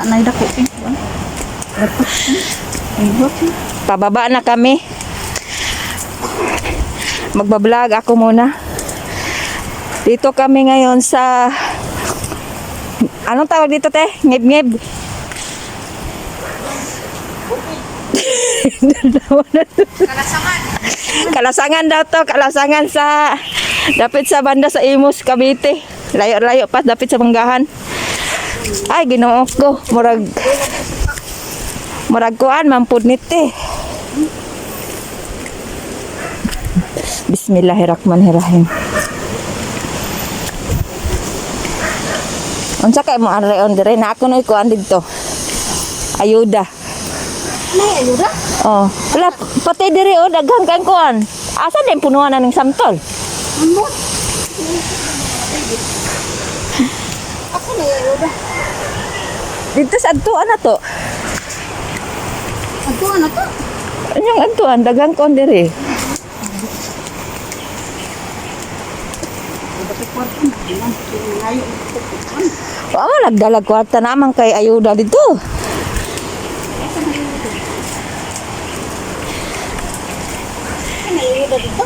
Dako. eh. Dako. Dako. Pababa na kami. Magbablog ako muna. Dito kami ngayon sa... Anong tawag dito, te? Ngib-ngib. Kalasangan daw to. Kalasangan sa... Dapit sa banda sa Imus, Cavite. Layo-layo pa, dapit sa Manggahan. Ay, ginoo ko. Murag... Murag kuan, mampud nite. Bismillahirrahmanirrahim. Unsa kay mo anre on dire na ako noy kuan didto. Ayuda. May ayuda? Oh, wala pati dire oh daghang kang kuan. Asa din punuan na ning samtol? Ano? Ako may ayuda. Dito sa adtuan na to. Ako ano to? Anyong adtuan na. Yan. Ngayon. Wa mo nagdalag kwarta naman kay ayuda dito. Dito?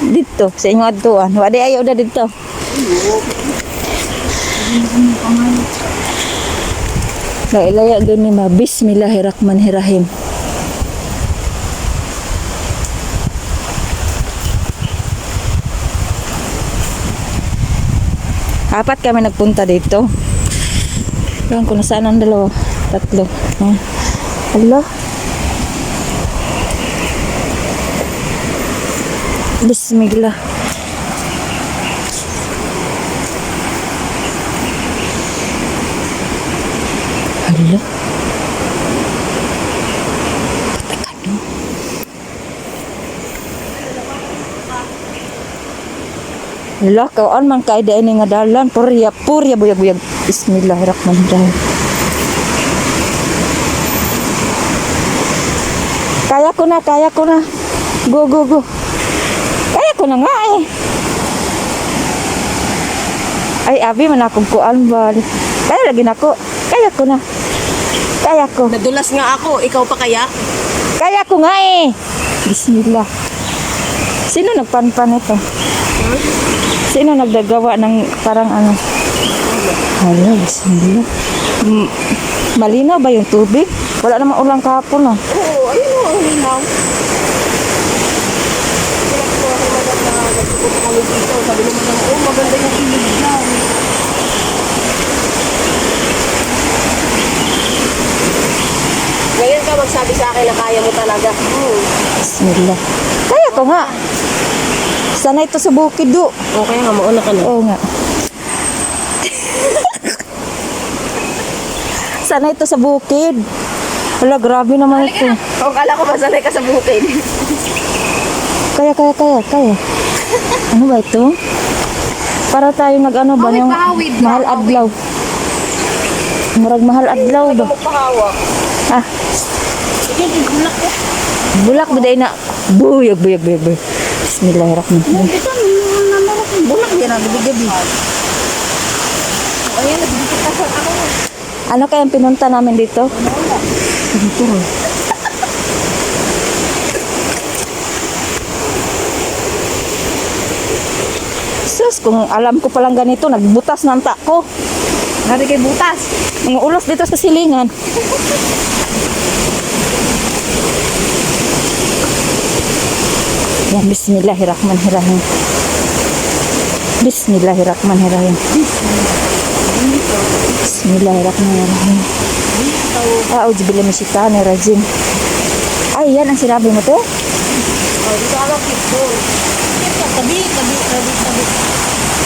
Dito sa inyong adtuan. Wa di ayuda dito. Lailaya gani ma Bismillahirrahmanirrahim. Apat kami nagpunta dito. Ewan ko nasaan ang dalawa. Tatlo. Oh. Hello? Bismillah. Hello? Hala, kawan man kay da ini nga dalan. Purya, purya, buyag, buyag. Bismillahirrahmanirrahim. Kaya ko na, kaya ko na. Go, go, go. Kaya ko na nga eh. Ay, abi man akong kuan ba. Kaya lagi na ko. Kaya ko na. Kaya ko. Nadulas nga ako. Ikaw pa kaya? Kaya ko nga eh. Bismillah. Sino nagpanpan ito? Sino nagdagawa ng parang ano? Hala, bismillah. M- malinaw ba yung tubig? Wala namang ulang kahapon ah. Oo, ayun o. Ang linaw. Kaya ko ako madam na dito. Sabi naman ng, oh, maganda yung ilog dyan. Ngayon ka akin na kaya mo talaga. Hmm. Bismillah. Kaya ko nga. Sana ito sa bukid do. O kaya nga, mauna ka na. Oo nga. Sana ito sa bukid. Wala, grabe naman ito. O, kala ko masanay ka sa bukid. Kaya, kaya, kaya, kaya. Ano ba ito? Para tayo nag-ano ba? Hawid yung hawid. mahal adlaw. Murag mahal adlaw ba? Ah, Sige, bulak ko. bulak ba day na? Buyag, buyag, buyag, buyag. Bismillahirrahmanirrahim. Ito, yung bulak yan, gabi-gabi. Ayan, sa ako. Ano kayang pinunta namin dito? Dito. Sus, kung alam ko palang ganito, nagbutas ng ta ko. Hari kay butas. Mga ulos dito sa silingan. Yan, bismillahirrahmanirrahim. Bismillahirrahmanirrahim. Bismillahirrahmanirrahim. A'udzu billahi minasyaitonir rajim. Ay, yan ang sinabi mo, te? O, dito ako. Ito, tabi, tabi, tabi, tabi.